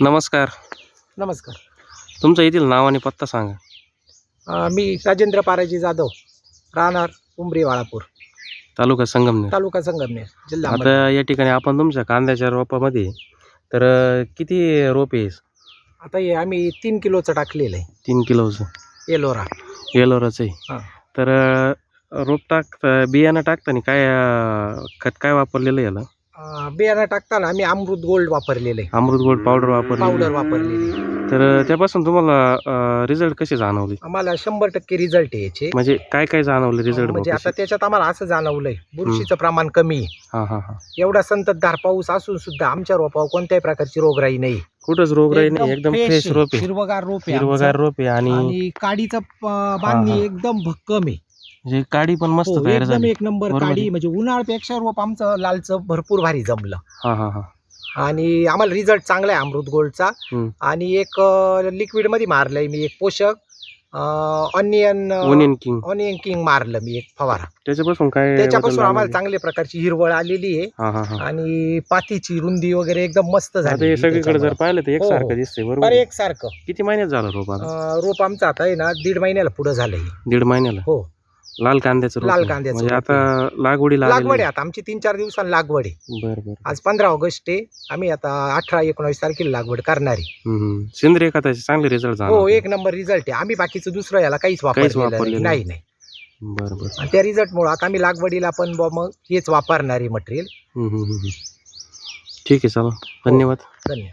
नमस्कार. नमस्कार. तुमचं येथील नाव आणि पत्ता सांगा. अ, मी राजेंद्र पाराजी जाधव राहणार उमरी वाळापूर. तालुका संगमनेर. तालुका संगमनेर जिल्हा आता. या ठिकाणी आपण तुमच्या कांद्याच्या रोपामध्ये तर अं, किती रोप आहे? आता हे आम्ही तीन किलोचं टाकलेलं आहे. तीन किलोचं. एलोरा. येलोराचं आहे. हां. तर अं, रोप टाक बियाणं टाकताना काय अं, खत काय वापरलेलं आहे याला? बियाणं टाकताना आम्ही अमृत गोल्ड वापरलेलं आहे. अमृत गोल्ड पावडर वापरलेली पावडर वापरलेली आहे. तर त्यापासून तुम्हाला रिझल्ट कसे जाणवले? आम्हाला शंभर टक्के रिझल्ट आहे याचे. म्हणजे काय काय जाणवले रिझल्ट म्हणजे आता त्याच्यात आम्हाला असं जाणवलंय बुरशीचं प्रमाण कमी आहे. हां हां हां. एवढा संततधार पाऊस असून सुद्धा आमच्या रोपावर कोणत्याही प्रकारची रोगराई नाही. कुठंच रोगराई नाही एकदम फ्रेश. रोप आहे. हिरवगार रोप आहे हिरवगार आमचं. रोप आहे आणि आणि काडीचं प- बांधणी हा. एकदम भक्कम आहे. म्हणजे काडी पण मस्त हो, तयार एकदम झाली. एक नंबर बरोबर काडी. आहे. म्हणजे उन्हाळ्यापेक्षा रोप आमचं लालचं भरपूर भारी जमलं. हा हा हा. आणि आम्हाला रिझल्ट चांगला आहे अमृत गोल्डचा. हम्म. आणि एक लिक्विडमध्ये मारलंय मी एक पोषक onion onion king onion king मारलं मी एक फवारा. त्याच्यापासून काय त्याच्यापासून बदल आम्हाला जाणवले? चांगल्या प्रकारची हिरवळ आलेली आहे. हा हा हा. आणि पातीची रुंदी वगैरे एकदम मस्त आता झाली हे सगळीकडे जर पाहिलं तर हो, एकसारखं हो. दिसतंय बरं बरोबर एक सारखं. किती महिन्यात झालं रोप आता? रोप आमचं आता आहे ना दीड महिन्याला पुढे झालंय. दीड महिन्याला? हो. लाल कांद्याचं लाल. कांद्याचं म्हणजे रोप. आता लागवडीला लागवड आहे आता आमची तीन चार दिवसांनी लागवड आहे. बर बर. आज पंधरा ऑगस्ट आहे. आम्ही आता अठरा एकोणावीस तारखेला लागवड करणार. आहे हम्म. सेंद्रिय खताचे चांगले रिझल्ट हो झाले एक नंबर रिझल्ट आहे. आम्ही बाकीचं दुसरं याला काहीच वापरलेलं नाही. नाही बर बर. आणि त्या रिझल्ट मुळे आता आम्ही लागवडीला पण बुवा मग हेच वापरणार आहे मटेरियल हम्म, हम्म, हम्म. ठीक आहे चला. धन्यवाद. धन्यवाद.